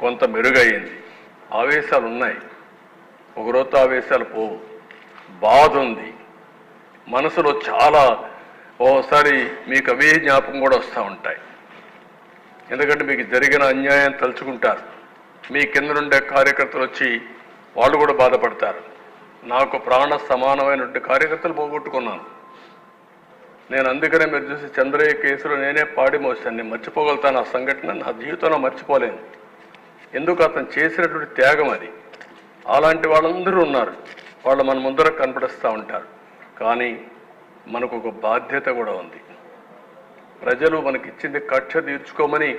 కొంత మెరుగయ్యింది ఆవేశాలు ఉన్నాయి ఒకరోజు ఆవేశాలు పోవు. బాధ ఉంది మనసులో చాలా ఓసారి మీకు అవే జ్ఞాపకం కూడా వస్తూ ఉంటాయి. ఎందుకంటే మీకు జరిగిన అన్యాయం తలుచుకుంటారు. మీ కింద నుండే కార్యకర్తలు వచ్చి వాళ్ళు కూడా బాధపడతారు. నాకు ప్రాణ సమానమైనటువంటి కార్యకర్తలు పోగొట్టుకున్నాను. నేను అందుకనే మీరు చూసి చంద్రయ్య కేసులో నేనే పాడి మోసాను నేను మర్చిపోగలుగుతాను. ఆ సంఘటన నా జీవితంలో మర్చిపోలేను. ఎందుకు అతను చేసినటువంటి త్యాగం అది? అలాంటి వాళ్ళందరూ ఉన్నారు. వాళ్ళు మన ముందర కనపడిస్తూ ఉంటారు. కానీ మనకు ఒక బాధ్యత కూడా ఉంది. ప్రజలు మనకిచ్చింది కక్ష తీర్చుకోమని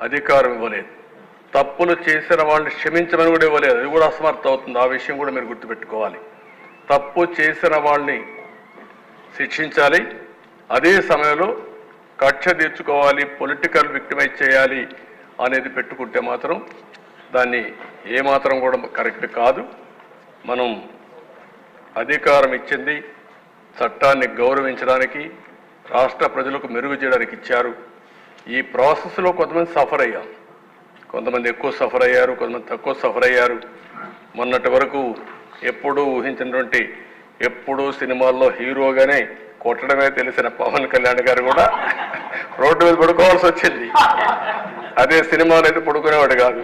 అధికారం ఇవ్వలేదు. తప్పులు చేసిన వాళ్ళని క్షమించమని కూడా ఇవ్వలేదు. అది కూడా అసమర్థ అవుతుంది. ఆ విషయం కూడా మీరు గుర్తుపెట్టుకోవాలి. తప్పు చేసిన వాళ్ళని శిక్షించాలి. అదే సమయంలో కక్ష తీర్చుకోవాలి. పొలిటికల్ విక్టిమైజ్ చేయాలి. అనేది పెట్టుకుంటే మాత్రం దాన్ని ఏమాత్రం కూడా కరెక్ట్ కాదు. మనం అధికారం ఇచ్చింది చట్టాన్ని గౌరవించడానికి రాష్ట్ర ప్రజలకు మెరుగు చేయడానికి ఇచ్చారు. ఈ ప్రాసెస్లో కొంతమంది సఫర్ అయ్యాం కొంతమంది ఎక్కువ సఫర్ అయ్యారు కొంతమంది తక్కువ సఫర్ అయ్యారు. మొన్నటి వరకు ఎప్పుడూ ఊహించినటువంటి ఎప్పుడూ సినిమాల్లో హీరోగానే కొట్టడమే తెలిసిన పవన్ కళ్యాణ్ గారు కూడా రోడ్డు మీద పడుకోవాల్సి వచ్చింది. అదే సినిమాలో అయితే పడుకునేవాడు కాదు.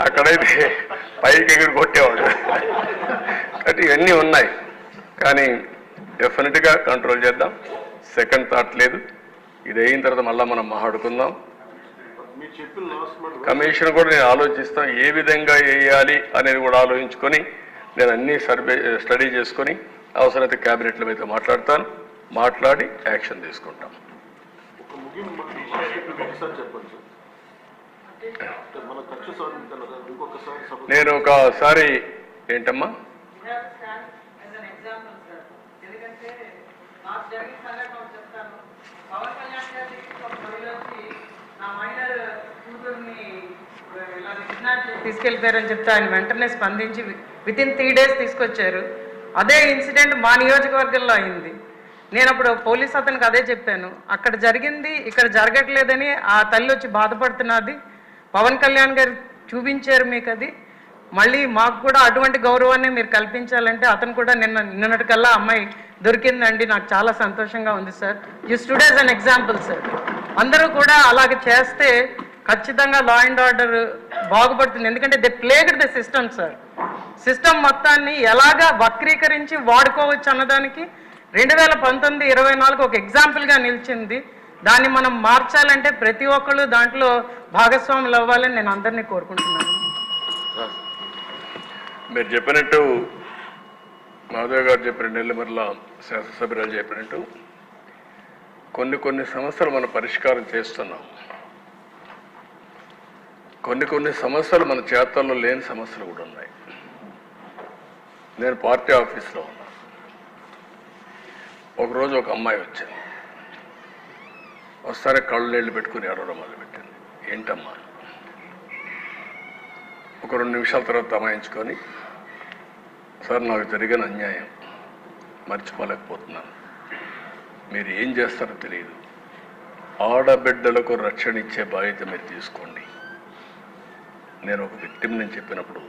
అక్కడైతే పైకి ఎగిరి కొట్టేవాడు. కాబట్టి ఇవన్నీ ఉన్నాయి. కానీ డెఫినెట్గా కంట్రోల్ చేద్దాం. సెకండ్ థాట్ లేదు. ఇది అయిన తర్వాత మళ్ళీ మనం మాట్లాడుకుందాం. కమిషన్ కూడా నేను ఆలోచిస్తాను ఏ విధంగా వేయాలి అనేది కూడా ఆలోచించుకొని నేను అన్ని సర్వే స్టడీ చేసుకొని అవసరమైతే క్యాబినెట్లో మీద మాట్లాడతాను. మాట్లాడి యాక్షన్ తీసుకుంటాం. నేను ఒకసారి ఏంటమ్మా? తీసుకెళ్తారని తీసుకెళ్ళిపోయారని చెప్తే ఆయన వెంటనే స్పందించి విత్ ఇన్ త్రీ డేస్ తీసుకొచ్చారు. అదే ఇన్సిడెంట్ మా నియోజకవర్గంలో అయింది. నేను అప్పుడు పోలీస్ అతనికి అదే చెప్పాను. అక్కడ జరిగింది ఇక్కడ జరగట్లేదని ఆ తల్లి వచ్చి బాధపడుతున్నది. పవన్ కళ్యాణ్ గారు చూపించారు మీకు అది. మళ్ళీ మాకు కూడా అటువంటి గౌరవాన్ని మీరు కల్పించాలంటే అతను కూడా నిన్న నిన్నటికల్లా అమ్మాయి దొరికిందండి. నాకు చాలా సంతోషంగా ఉంది sir. You stood as an example sir అందరూ కూడా అలాగ చేస్తే ఖచ్చితంగా లా అండ్ ఆర్డర్ బాగుపడుతుంది. ఎందుకంటే they played the system sir system మొత్తాన్ని ఎలాగా వక్రీకరించి వాడుకోవచ్చు అన్నదానికి రెండు వేల పంతొమ్మిది ఇరవై నాలుగు ఒక ఎగ్జాంపుల్గా నిలిచింది. దాన్ని మనం మార్చాలంటే ప్రతి ఒక్కళ్ళు దాంట్లో భాగస్వాములు అవ్వాలని నేను అందరినీ కోరుకుంటున్నాను. మీరు చెప్పినట్టు మాధవ్ గారు చెప్పిన నెల్లిమర్ల శాసనసభ్యురాలు చెప్పినట్టు కొన్ని కొన్ని సమస్యలు మనం పరిష్కారం చేస్తున్నాం. కొన్ని కొన్ని సమస్యలు మన చేతల్లో లేని సమస్యలు కూడా ఉన్నాయి. నేను పార్టీ ఆఫీస్లో ఉన్నా. ఒకరోజు ఒక అమ్మాయి వచ్చింది. ఒకసారి కళ్ళు నీళ్ళు పెట్టుకుని అడవడం మొదలుపెట్టింది ఏంటమ్మా? ఒక రెండు నిమిషాల తర్వాత తమాయించుకొని సార్ నాకు జరిగిన అన్యాయం మర్చిపోలేకపోతున్నాను. మీరు ఏం చేస్తారో తెలియదు. ఆడబిడ్డలకు రక్షణ ఇచ్చే బాధ్యత మీరు తీసుకోండి. నేను ఒక వ్యక్తిని నేను చెప్పినప్పుడు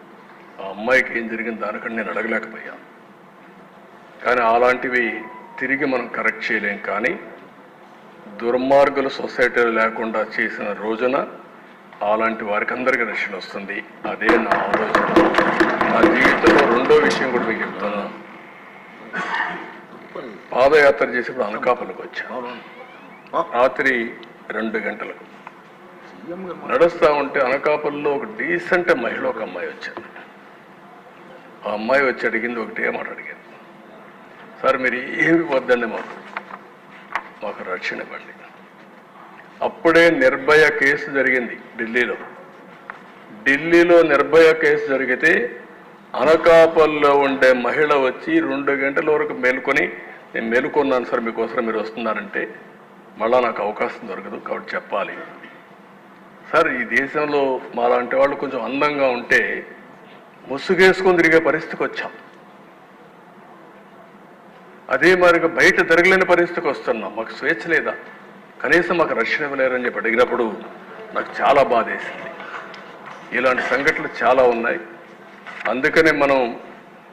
ఆ అమ్మాయికి ఏం జరిగింది దానికంటే నేను అడగలేకపోయాను. కానీ అలాంటివి తిరిగి మనం కరెక్ట్ చేయలేం కానీ దుర్మార్గులు సొసైటీలు లేకుండా చేసిన రోజున అలాంటి వారికి అందరికీ రక్షణ వస్తుంది. అదే నా ఆలోచన. నా జీవితంలో రెండో విషయం కూడా మీకు చెప్తాను. పాదయాత్ర చేసేప్పుడు అనకాపల్లికి వచ్చాను రాత్రి రెండు గంటలకు. నడుస్తూ ఉంటే అనకాపల్లిలో ఒక డీసెంట్ మహిళ ఒక అమ్మాయి వచ్చింది ఆ అమ్మాయి వచ్చి అడిగింది ఒకటే మాట అడిగింది సార్ మీరు ఏమి వద్దండి మాకు? మాకు రక్షణ ఇవ్వండి అప్పుడే నిర్భయ కేసు జరిగింది ఢిల్లీలో. ఢిల్లీలో నిర్భయ కేసు జరిగితే అనకాపల్లో ఉండే మహిళ వచ్చి రెండు గంటల వరకు మేలుకొని నేను మేలుకున్నాను సార్ మీకోసం మీరు వస్తున్నారంటే మళ్ళా నాకు అవకాశం దొరకదు కాబట్టి చెప్పాలి. సార్ ఈ దేశంలో మాలాంటి వాళ్ళు కొంచెం అందంగా ఉంటే ముసుగేసుకొని తిరిగే పరిస్థితికి వచ్చాం. అదే మరిగా బయట తిరగలేని పరిస్థితికి వస్తున్నాం. మాకు స్వేచ్ఛ లేదా? కనీసం మాకు రక్షణ ఇవ్వలేరని చెప్పి అడిగినప్పుడు నాకు చాలా బాధ వేసింది. ఇలాంటి సంఘటనలు చాలా ఉన్నాయి. అందుకనే మనం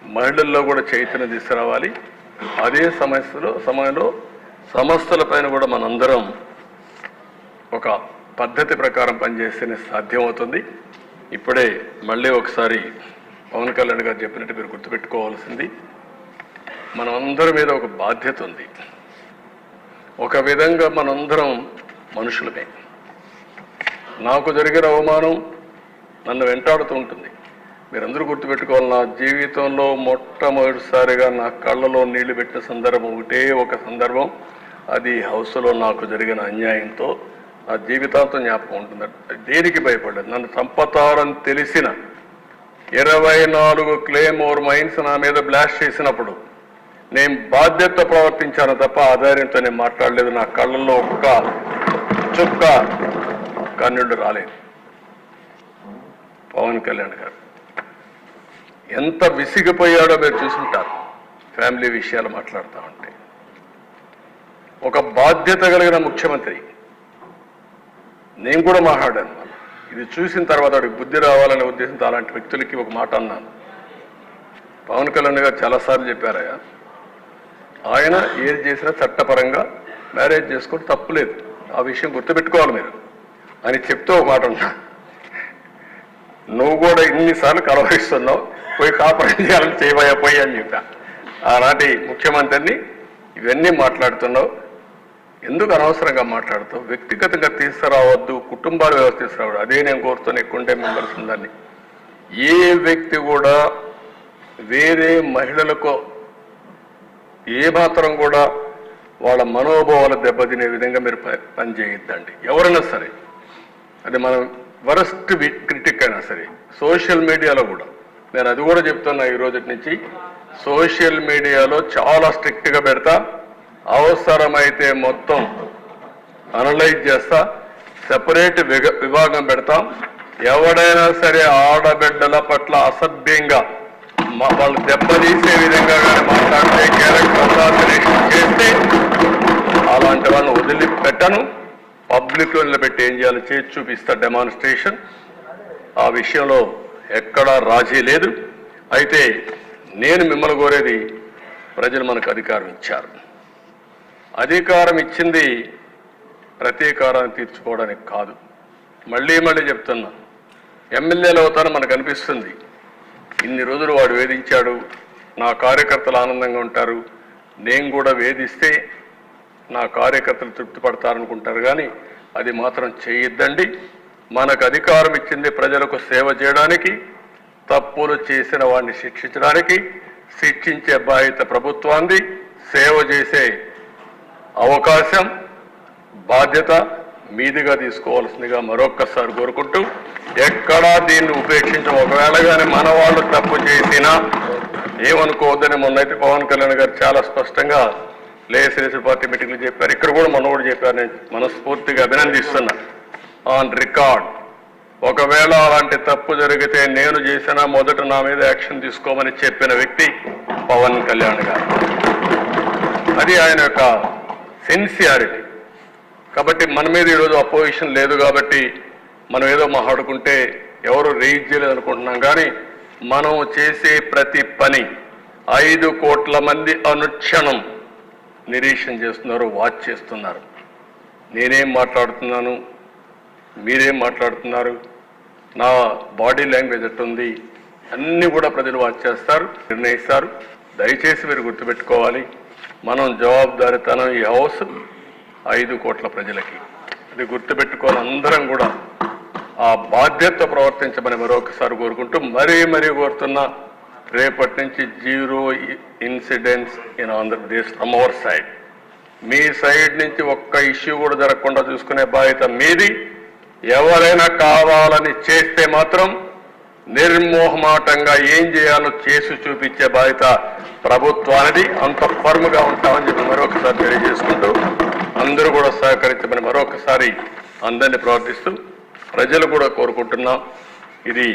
మహిళల్లో కూడా చైతన్యం తీసుకురావాలి. అదే సమస్యలో సమయంలో సంస్థల పైన కూడా మనందరం ఒక పద్ధతి ప్రకారం పనిచేస్తేనే సాధ్యమవుతుంది ఇప్పుడే మళ్ళీ ఒకసారి పవన్ కళ్యాణ్ గారు చెప్పినట్టు మీరు గుర్తుపెట్టుకోవాల్సింది. మనందరి అందరి మీద ఒక బాధ్యత ఉంది. ఒక విధంగా మనందరం మనుషులమే. నాకు జరిగిన అవమానం నన్ను వెంటాడుతూ ఉంటుంది. మీరందరూ గుర్తుపెట్టుకోవాలి నా జీవితంలో మొట్టమొదటిసారిగా నా కళ్ళలో నీళ్ళు పెట్టిన సందర్భం ఒకటే ఒక సందర్భం. అది హౌస్లో నాకు జరిగిన అన్యాయంతో నా జీవితాంతం జ్ఞాపకం ఉంటుంది. దేనికి భయపడ్డాను నన్ను చంపతారని తెలిసిన ఇరవై నాలుగు క్లేమోర్ మైన్స్ నా మీద బ్లాస్ట్ చేసినప్పుడు నేను బాధ్యత ప్రవర్తించాను తప్ప ఆధార్యంతో నేను మాట్లాడలేదు. నా కళ్ళల్లో ఒక్క చుక్క కన్నుడు రాలేదు. పవన్ కళ్యాణ్ గారు ఎంత విసిగిపోయాడో మీరు చూసుంటారు. ఫ్యామిలీ విషయాలు మాట్లాడుతూ ఉంటే. ఒక బాధ్యత కలిగిన ముఖ్యమంత్రి. నేను కూడా మాట్లాడాను. ఇది చూసిన తర్వాత వాడికి బుద్ధి రావాలనే ఉద్దేశంతో అలాంటి వ్యక్తులకి ఒక మాట అన్నాను. పవన్ కళ్యాణ్ గారు చాలాసార్లు చెప్పారయ్యా ఆయన ఏది చేసినా చట్టపరంగా మ్యారేజ్ చేసుకోవడం తప్పులేదు ఆ విషయం గుర్తుపెట్టుకోవాలి మీరు. అని చెప్తూ ఒక మాట ఉన్నా నువ్వు కూడా ఇన్నిసార్లు కలవరిస్తున్నావు పోయి కాపాడు చేయాలని చేయబోయా పోయి అని చెప్పా. ఆనాటి ముఖ్యమంత్రిని ఇవన్నీ మాట్లాడుతున్నావు. ఎందుకు అనవసరంగా మాట్లాడుతావు? వ్యక్తిగతంగా తీసుకురావద్దు కుటుంబాల వ్యవస్థ తీసుకురావద్దు. అదే నేను కోరుతున్న ఎక్కువంటే మెంబర్స్ ఉందని. ఏ వ్యక్తి కూడా వేరే మహిళలకు ఏ మాత్రం కూడా వాళ్ళ మనోభావాలు దెబ్బతినే విధంగా మీరు ప- ఎవరైనా సరే అది మనం వరస్ట్ క్రిటిక్ అయినా సరే సోషల్ మీడియాలో కూడా నేను అది కూడా చెప్తున్నా ఈ రోజు నుంచి సోషల్ మీడియాలో చాలా స్ట్రిక్ట్గా పెడతా అవసరమైతే మొత్తం అనలైజ్ చేస్తా సెపరేట్ విభాగం పెడతాం. ఎవడైనా సరే ఆడబిడ్డల పట్ల అసభ్యంగా వాళ్ళు దెబ్బతీసే విధంగా కానీ మాట్లాడితే క్యారెక్టర్ అసాసినేషన్ చేస్తే అలాంటి వాళ్ళని వదిలిపెట్టను. పబ్లిక్లో నిలబెట్టి ఏం చేయాలో? చేసి చూపిస్తా డెమాన్స్ట్రేషన్ ఆ విషయంలో ఎక్కడా రాజీ లేదు. అయితే నేను మిమ్మల్ని కోరేది ప్రజలు మనకు అధికారం ఇచ్చారు. అధికారం ఇచ్చింది ప్రతీకారాన్ని తీర్చుకోవడానికి కాదు. మళ్ళీ మళ్ళీ చెప్తున్నా. ఎమ్మెల్యేలు అవుతారని మనకు అనిపిస్తుంది. ఇన్ని రోజులు వాడు వేధించాడు. నా కార్యకర్తలు ఆనందంగా ఉంటారు. నేను కూడా వేధిస్తే నా కార్యకర్తలు తృప్తి పడతారనుకుంటారు. కానీ అది మాత్రం చేయొద్దండి. మనకు అధికారం ఇచ్చింది ప్రజలకు సేవ చేయడానికి తప్పులు చేసిన వాడిని శిక్షించడానికి శిక్షించే బాధ్యత ప్రభుత్వాన్ని సేవ చేసే అవకాశం బాధ్యత మీదిగా తీసుకోవాల్సిందిగా మరొక్కసారి కోరుకుంటూ ఎక్కడా దీన్ని ఉపేక్షించం. ఒకవేళ కానీ మన వాళ్ళు తప్పు చేసినా ఏమనుకోవద్దని మొన్నైతే పవన్ కళ్యాణ్ గారు చాలా స్పష్టంగా లేఎస్ఎల్ఎస్ పార్టీ మీటింగ్లు చెప్పారు. ఇక్కడ కూడా మొన్న కూడా చెప్పారు. నేను మనస్ఫూర్తిగా అభినందిస్తున్నా. On record. ఒకవేళ అలాంటి తప్పు జరిగితే నేను చేసిన మొదట నా మీద యాక్షన్ తీసుకోమని చెప్పిన వ్యక్తి పవన్ కళ్యాణ్ గారు. అది ఆయన యొక్క సిన్సియారిటీ. కాబట్టి మన మీద ఈరోజు అపోజిషన్ లేదు కాబట్టి మనం ఏదో మాట్లాడుకుంటే ఎవరు రేజ్ చేయలేదు అనుకుంటున్నాం. కానీ మనం చేసే ప్రతి పని ఐదు కోట్ల మంది అనుక్షణం నిరీక్షణ చేస్తున్నారు వాచ్ చేస్తున్నారు. నేనేం మాట్లాడుతున్నాను? మీరేం మాట్లాడుతున్నారు? నా బాడీ లాంగ్వేజ్ ఎట్టుంది? అన్నీ కూడా ప్రజలు వాచ్ చేస్తారు నిర్ణయిస్తారు. దయచేసి మీరు గుర్తుపెట్టుకోవాలి మనం జవాబుదారితనం ఈ హౌస్ ఐదు కోట్ల ప్రజలకి. అది గుర్తుపెట్టుకోవాలి అందరం కూడా. ఆ బాధ్యత ప్రవర్తించమని మరొకసారి కోరుకుంటూ మరీ మరీ కోరుతున్నా రేపటి నుంచి zero incidents in Andhra Pradesh from our side. Me side నుంచి ఒక్క ఇష్యూ కూడా జరగకుండా చూసుకునే బాధ్యత మీది. ఎవరైనా కావాలని చేస్తే మాత్రం నిర్మోహమాటంగా ఏం చేయాలో చేసి చూపించే బాధ్యత ప్రభుత్వానికి అంత ఫర్మ్గా ఉంటామని చెప్పి మరొకసారి తెలియజేసుకుంటూ అందరూ కూడా సహకరించమని మరొకసారి అందరినీ ప్రార్థిస్తూ ప్రజలు కూడా కోరుకుంటున్నాం ఇది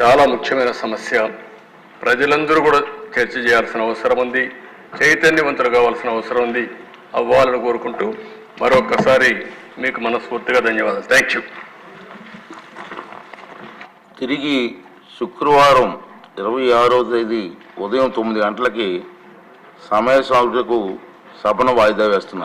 చాలా ముఖ్యమైన సమస్య. ప్రజలందరూ కూడా చర్చ చేయాల్సిన అవసరం ఉంది చైతన్యవంతులు కావాల్సిన అవసరం ఉంది. అవ్వాలని కోరుకుంటూ మరొకసారి మీకు మనస్ఫూర్తిగా ధన్యవాదాలు. థ్యాంక్ యూ తిరిగి శుక్రవారం ఇరవై ఆరో తేదీ ఉదయం తొమ్మిది గంటలకి సమయ సాగుకు సభను వాయిదా వేస్తున్నారు